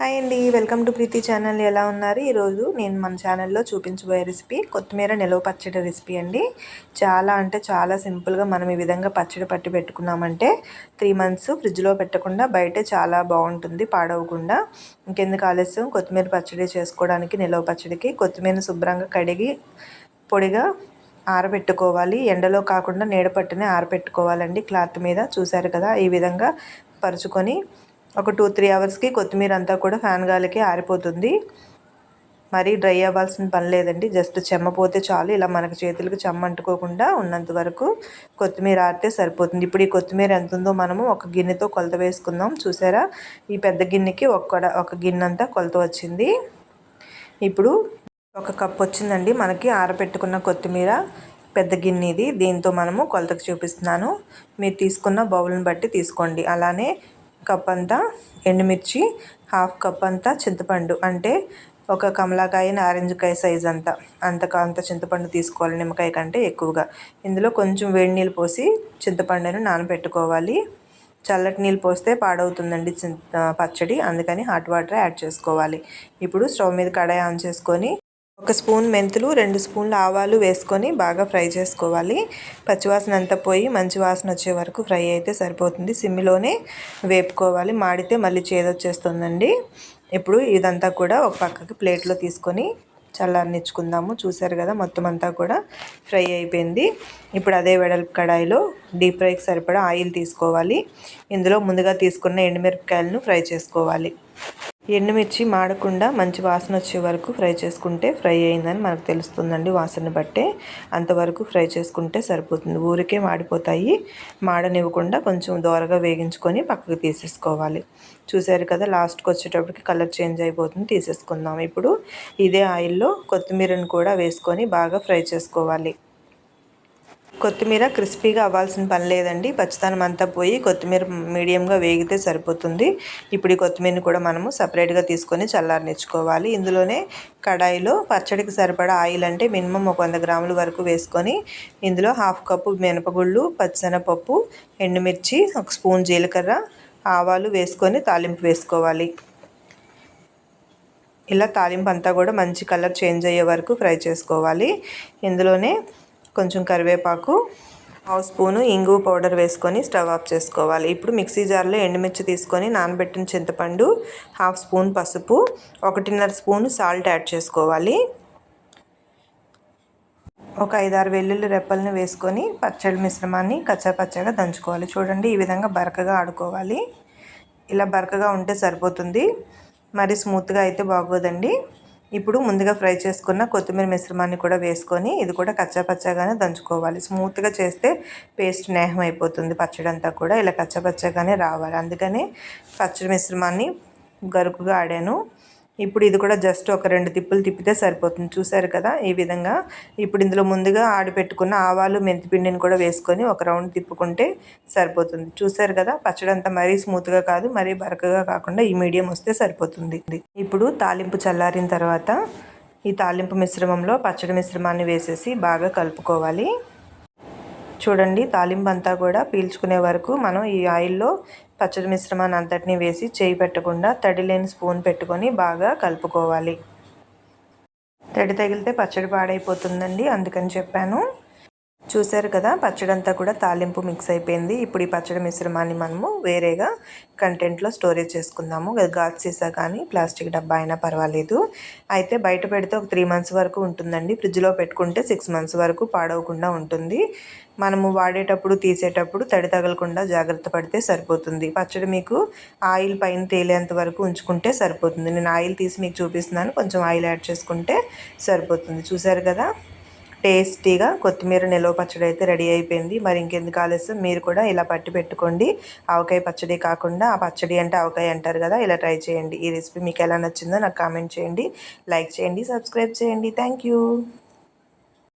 Hi అండి welcome to Preethi channel. ఎలా ఉన్నారు? ఈరోజు నేను మన ఛానల్లో చూపించబోయే రెసిపీ కొత్తిమీర నిలవ పచ్చడి రెసిపీ అండి. చాలా అంటే చాలా సింపుల్గా మనం ఈ విధంగా పచ్చడి పట్టి పెట్టుకున్నామంటే త్రీ మంత్స్ ఫ్రిడ్జ్లో పెట్టకుండా బయట చాలా బాగుంటుంది పాడవకుండా. ఇంకెందుకు ఆలస్యం? కొత్తిమీర పచ్చడి చేసుకోవడానికి నిలవ పచ్చడికి కొత్తిమీర శుభ్రంగా కడిగి పొడిగా ఆరబెట్టుకోవాలి. ఎండలో కాకుండా నీడ పట్టునే ఆరబెట్టుకోవాలండి. క్లాత్ మీద చూశారు కదా ఈ విధంగా పరుచుకొని ఒక టూ త్రీ అవర్స్కి కొత్తిమీర అంతా కూడా ఫ్యాన్ గాలికి ఆరిపోతుంది. మరీ డ్రై అవ్వాల్సిన పని లేదండి. జస్ట్ చెమ్మపోతే చాలు. ఇలా మనకు చేతులకు చెమ్మ అంటుకోకుండా ఉన్నంత వరకు కొత్తిమీర ఆరితే సరిపోతుంది. ఇప్పుడు ఈ కొత్తిమీర ఎంత ఉందో మనము ఒక గిన్నెతో కొలత వేసుకుందాం. చూసారా? ఈ పెద్ద గిన్నెకి ఒక్కడ ఒక గిన్నె అంతా కొలత వచ్చింది. ఇప్పుడు ఒక కప్ వచ్చిందండి. మనకి ఆరబెట్టుకున్న కొత్తిమీర పెద్ద గిన్నె ఇది దీంతో మనము కొలతకు చూపిస్తున్నాను. మీరు తీసుకున్న బౌల్ని బట్టి తీసుకోండి. అలానే కప్ అంతా ఎండుమిర్చి హాఫ్ కప్ అంతా చింతపండు. అంటే ఒక కమలాకాయ నారింజకాయ సైజ్ అంతా. అంత అంత చింతపండు తీసుకోవాలి నిమ్మకాయ కంటే ఎక్కువగా. ఇందులో కొంచెం వేడి నీళ్ళు పోసి చింతపండును నానబెట్టుకోవాలి. చల్లటి నీళ్ళు పోస్తే పాడవుతుందండి పచ్చడి. అందుకని హాట్ వాటర్ యాడ్ చేసుకోవాలి. ఇప్పుడు స్టవ్ మీద కడాయి ఆన్ చేసుకొని ఒక స్పూన్ మెంతులు రెండు స్పూన్లు ఆవాలు వేసుకొని బాగా ఫ్రై చేసుకోవాలి. పచ్చివాసన అంతా పోయి మంచి వాసన వచ్చే వరకు ఫ్రై అయితే సరిపోతుంది. సిమ్మిలోనే వేపుకోవాలి. మాడితే మళ్ళీ చేదొచ్చేస్తుందండి. ఇప్పుడు ఇదంతా కూడా ఒక పక్కకి ప్లేట్లో తీసుకొని చల్లారనిచ్చుకుందాము. చూసారు కదా మొత్తం అంతా కూడా ఫ్రై అయిపోయింది. ఇప్పుడు అదే వెడల్పు కడాయిలో డీప్ ఫ్రైకి సరిపడా ఆయిల్ తీసుకోవాలి. ఇందులో ముందుగా తీసుకున్న ఎండుమిరపకాయలను ఫ్రై చేసుకోవాలి. ఎండుమిర్చి మాడకుండా మంచి వాసన వచ్చే వరకు ఫ్రై చేసుకుంటే ఫ్రై అయిందని మనకు తెలుస్తుందండి వాసన బట్టే. అంతవరకు ఫ్రై చేసుకుంటే సరిపోతుంది. ఊరికే మాడిపోతాయి. మాడనివ్వకుండా కొంచెం దోరగా వేగించుకొని పక్కకు తీసేసుకోవాలి. చూసారు కదా లాస్ట్కి వచ్చేటప్పటికి కలర్ చేంజ్ అయిపోతుంది. తీసేసుకుందాం. ఇప్పుడు ఇదే ఆయిల్లో కొత్తిమీరను కూడా వేసుకొని బాగా ఫ్రై చేసుకోవాలి. కొత్తిమీర క్రిస్పీగా అవ్వాల్సిన పని లేదండి. పచ్చితనం అంతా పోయి కొత్తిమీర మీడియంగా వేగితే సరిపోతుంది. ఇప్పుడు ఈ కొత్తిమీరని కూడా మనము సపరేట్గా తీసుకొని చల్లారనిచ్చుకోవాలి. ఇందులోనే కడాయిలో పచ్చడికి సరిపడా ఆయిల్ అంటే మినిమం ఒక వంద గ్రాముల వరకు వేసుకొని ఇందులో హాఫ్ కప్పు మినపగుళ్ళు పచ్చిశనగపప్పు ఎండుమిర్చి ఒక స్పూన్ జీలకర్ర ఆవాలు వేసుకొని తాలింపు వేసుకోవాలి. ఇలా తాలింపు అంతా కూడా మంచి కలర్ చేంజ్ అయ్యే వరకు ఫ్రై చేసుకోవాలి. ఇందులోనే కొంచెం కరివేపాకు హాఫ్ స్పూను ఇంగు పౌడర్ వేసుకొని స్టవ్ ఆఫ్ చేసుకోవాలి. ఇప్పుడు మిక్సీ జార్లో ఎండుమిర్చి తీసుకొని నానబెట్టిన చింతపండు హాఫ్ స్పూన్ పసుపు ఒకటిన్నర స్పూన్ సాల్ట్ యాడ్ చేసుకోవాలి. ఒక ఐదారు వెల్లుల్లి రెప్పల్ని వేసుకొని పచ్చడి మిశ్రమాన్ని కచ్చాపచ్చగా దంచుకోవాలి. చూడండి ఈ విధంగా బరకగా ఆడుకోవాలి. ఇలా బరకగా ఉంటే సరిపోతుంది. మరి స్మూత్గా అయితే బాగోదండి. ఇప్పుడు ముందుగా ఫ్రై చేసుకున్న కొత్తిమీర మిశ్రమాన్ని కూడా వేసుకొని ఇది కూడా కచ్చాపచ్చాగానే దంచుకోవాలి. స్మూత్గా చేస్తే పేస్ట్ నేహం అయిపోతుంది పచ్చడి అంతా కూడా. ఇలా కచ్చాపచ్చాగానే రావాలి. అందుకని పచ్చడి మిశ్రమాన్ని గరుకుగా ఆడాను. ఇప్పుడు ఇది కూడా జస్ట్ ఒక రెండు తిప్పులు తిప్పితే సరిపోతుంది. చూసారు కదా? ఈ విధంగా ఇప్పుడు ఇందులో ముందుగా ఆడిపెట్టుకున్న ఆవాలు మెంతిపిండిని కూడా వేసుకొని ఒక రౌండ్ తిప్పుకుంటే సరిపోతుంది. చూసారు కదా? పచ్చడి అంతా మరీ స్మూత్గా కాదు మరీ బరకగా కాకుండా ఈ మీడియం వస్తే సరిపోతుంది. ఇప్పుడు తాలింపు చల్లారిన తర్వాత ఈ తాలింపు మిశ్రమంలో పచ్చడి మిశ్రమాన్ని వేసేసి బాగా కలుపుకోవాలి. చూడండి తాలింపు అంతా కూడా పీల్చుకునే వరకు మనం ఈ ఆయిల్లో పచ్చడి మిశ్రమాన్ని అంతటిని వేసి చేయి పెట్టకుండా తడి లేని స్పూన్ పెట్టుకొని బాగా కలుపుకోవాలి. తడి తగిలితే పచ్చడి పాడైపోతుందండి అందుకని చెప్పాను. చూసారు కదా పచ్చడి అంతా కూడా తాలింపు మిక్స్ అయిపోయింది. ఇప్పుడు ఈ పచ్చడి మిశ్రమాన్ని మనము వేరేగా కంటెంట్లో స్టోరేజ్ చేసుకుందాము. గాజు సీసా కానీ ప్లాస్టిక్ డబ్బా అయినా పర్వాలేదు. అయితే బయట పెడితే ఒక త్రీ మంత్స్ వరకు ఉంటుందండి. ఫ్రిడ్జ్లో పెట్టుకుంటే సిక్స్ మంత్స్ వరకు పాడవకుండా ఉంటుంది. మనము వాడేటప్పుడు తీసేటప్పుడు తడి తగలకుండా జాగ్రత్త పడితే సరిపోతుంది. పచ్చడి మీకు ఆయిల్ పైన తేలేంత వరకు ఉంచుకుంటే సరిపోతుంది. నేను ఆయిల్ తీసి మీకు చూపిస్తున్నాను. కొంచెం ఆయిల్ యాడ్ చేసుకుంటే సరిపోతుంది. చూసారు కదా? టేస్టీగా కొత్తిమీర నిలవ పచ్చడి అయితే రెడీ అయిపోయింది. మరి ఇంకెందుకు ఆలస్యం? మీరు కూడా ఇలా పట్టి పెట్టుకోండి. ఆవకాయ పచ్చడి కాకుండా ఆ పచ్చడి అంటే ఆవకాయ అంటారు కదా ఇలా ట్రై చేయండి. ఈ రెసిపీ మీకు ఎలా నచ్చిందో నాకు కామెంట్ చేయండి. లైక్ చేయండి సబ్స్క్రైబ్ చేయండి. థ్యాంక్